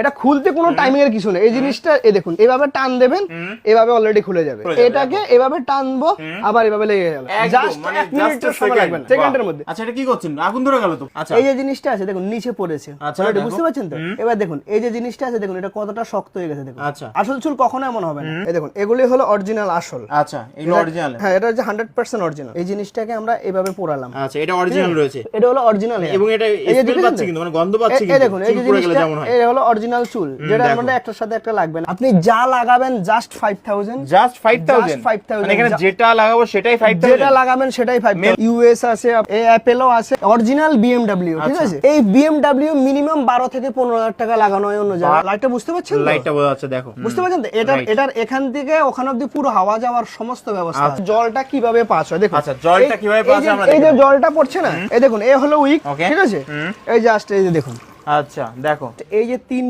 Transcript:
এটা খুলতে কোনো টাইমিং এর কিছু নেই। এই জিনিসটা এই দেখুন এভাবে টান দেবেন এভাবে অলরেডি খুলে যাবে। এটাকে এভাবে টানবো আবার এভাবে লেগে যাবে জাস্ট এক মিনিটের সময় লাগবে না সেকেন্ডের মধ্যে। আচ্ছা এটা কি করছেন? আগুন ধরে গেল তো। আচ্ছা। এই যে জিনিসটা আছে দেখুন নিচে পড়েছে। আচ্ছা, দেখো। বুঝতে পারছেন তো? এবার দেখুন এই যে জিনিসটা আছে দেখুন এটা কতটা শক্ত হয়ে গেছে দেখুন। আচ্ছা। আসল চুল কখনো এমন হবে না। এই দেখুন এগুলি হলো অরিজিনাল আসল। আচ্ছা এগুলো অরিজিনাল হ্যাঁ এটা হচ্ছে হান্ড্রেড পার্সেন্ট অরিজিনাল এই জিনিসটাকে আমরা এভাবে পোড়ালাম। আচ্ছা এটা অরিজিনাল রয়েছে। এটা হলো অরিজিনাল এবং এটা এই যে স্মেল দেখেছেন কিন্তু মানে গন্ধ পাচ্ছি এই দেখুন এই যে জিনিসটা হয়। এই হলো অরিজিনাল চুল যেটা দেখো। আমাদের একটার সাথে একটা লাগবে না। আপনি যা লাগাবেন জাস্ট ফাইভ থাউজেন্ড জাস্ট 5000 5,000 মানে এখানে যেটা লাগাবো সেটাই 5000 যেটা লাগাবেন সেটাই ফাইভ ইউএস আছে অ্যাপেলও আছে অরিজিনাল বিএমডব্লিউ ঠিক আচ্ছা। আছে? এই বিএমডব্লিউ মিনিমাম বারো থেকে পনেরো হাজার টাকা লাগানো হয় অন্য জায়গায়। লাইটটা বুঝতে পারছেন লাইটটা বোঝা যাচ্ছে দেখো। বুঝতে পারছেন তো? এটার এটার এখান থেকে ওখান অবধি পুরো হাওয়া যাওয়ার সমস্ত ব্যবস্থা। আছে। জলটা কীভাবে পাস হয়? দেখুন। আচ্ছা, জলটা কীভাবে যে- হয় আমরা এই যে জলটা পড়ছে না? এই দেখুন এ হলো উইক ঠিক আছে? এই জাস্ট এই যে দেখুন। আচ্ছা দেখো। এই যে তিন